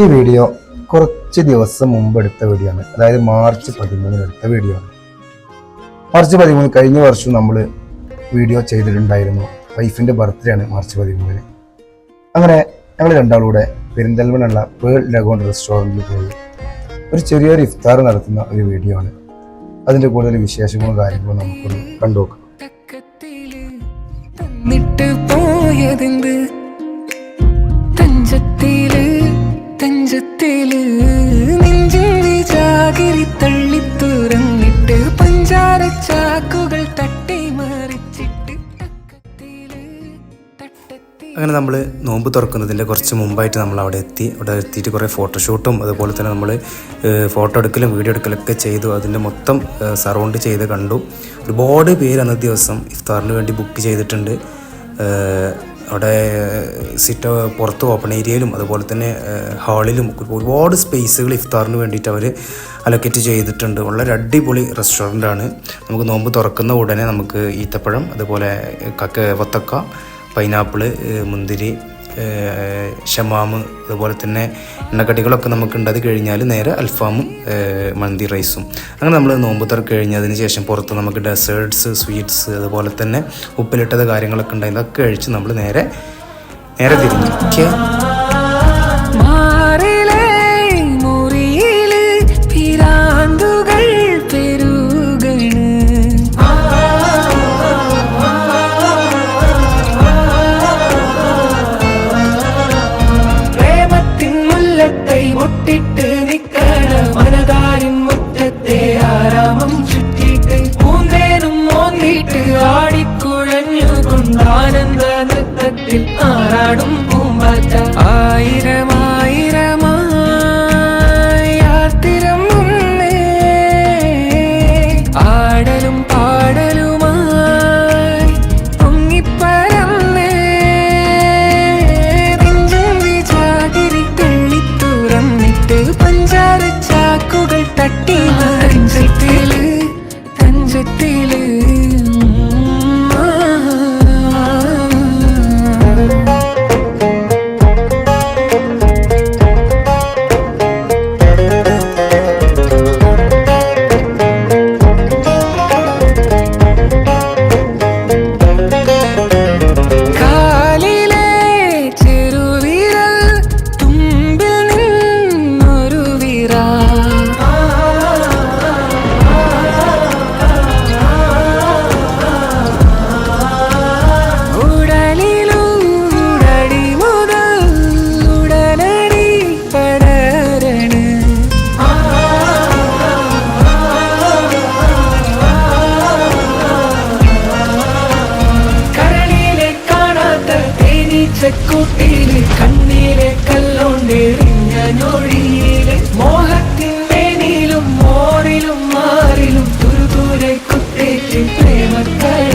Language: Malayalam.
ഈ വീഡിയോ കുറച്ച് ദിവസം മുമ്പ് എടുത്ത വീഡിയോ ആണ്. അതായത് മാർച്ച് പതിമൂന്നിന് എടുത്ത വീഡിയോ ആണ്. മാർച്ച് പതിമൂന്ന് കഴിഞ്ഞ വർഷം നമ്മൾ വീഡിയോ ചെയ്തിട്ടുണ്ടായിരുന്നു. വൈഫിന്റെ ബർത്ത്ഡേ ആണ് മാർച്ച് പതിമൂന്നിന്. അങ്ങനെ ഞങ്ങൾ രണ്ടാളൂടെ പെരിന്തൽമണ്ണുള്ള പേൾ ലഗോൺ റെസ്റ്റോറന്റിൽ പോയി ഒരു ചെറിയൊരു ഇഫ്താർ നടത്തുന്ന ഒരു വീഡിയോ ആണ്. അതിന്റെ കൂടുതൽ വിശേഷങ്ങളും കാര്യങ്ങളും നമുക്കൊന്ന് കണ്ടുനോക്കാം പോയതെന്ത്? തഞ്ചത്തിൽ തഞ്ചത്തിൽ നെഞ്ചിന്റെ ചാകിരി തള്ളി തുറന്നിട്ട് പഞ്ചാര ചാക്കുകൾ തട്ടി മറിച്ചിട്ട് അങ്ങനെ നമ്മൾ നോമ്പ് തുറക്കുന്നതിന്റെ കുറച്ച് മുമ്പായിട്ട് നമ്മൾ അവിടെ എത്തി. അവിടെ എത്തിയിട്ട് കുറേ ഫോട്ടോഷൂട്ടും അതുപോലെ തന്നെ നമ്മൾ ഫോട്ടോ എടുക്കലും വീഡിയോ എടുക്കലൊക്കെ ചെയ്തു. അതിന്റെ മൊത്തം സറൗണ്ട് ചെയ്ത് കണ്ടു. ഒരുപാട് പേര് അന്നത്തെ ദിവസം ഇഫ്താറിന് വേണ്ടി ബുക്ക് ചെയ്തിട്ടുണ്ട്. അവിടെ സിറ്റ് പുറത്ത് ഓപ്പൺ ഏരിയയിലും അതുപോലെ തന്നെ ഹാളിലും ഒരുപാട് സ്പേസുകൾ ഇഫ്താറിന് വേണ്ടിയിട്ട് അവർ അലൊക്കേറ്റ് ചെയ്തിട്ടുണ്ട്. വളരെ അടിപൊളി റെസ്റ്റോറന്റാണ് നമുക്ക് നോമ്പ് തുറക്കുന്ന ഉടനെ നമുക്ക് ഈത്തപ്പഴം അതുപോലെ കക്ക വത്തക്ക പൈനാപ്പിൾ മുന്തിരി ഷമാമ് അതുപോലെ തന്നെ എണ്ണക്കടികളൊക്കെ നമുക്കുണ്ട്. അത് കഴിഞ്ഞാൽ നേരെ അൽഫാമും മന്തി റൈസും. അങ്ങനെ നമ്മൾ നോമ്പ് തുറക്ക് കഴിഞ്ഞതിന് ശേഷം പുറത്ത് നമുക്ക് ഡെസേർട്സ് സ്വീറ്റ്സ് അതുപോലെ തന്നെ ഉപ്പിലിട്ടത് കാര്യങ്ങളൊക്കെ ഉണ്ടായി അതൊക്കെ കഴിച്ച് നമ്മൾ നേരെ നേരെ തിരിഞ്ഞു. ഓക്കെ? മനതാരിൻ മുറ്റത്തെ ആരാമം ചുറ്റിട്ട് പൂന്തേനും മോന്തിട്ട് ആടിക്കുഴഞ്ഞു കൊണ്ടാനന്ദ നൃത്തത്തിൽ ആറാടും പൂമ്പാറ്റ. ആയിരം ചാക്കുകൾ ಪ್ರೇಮ ಕರೆ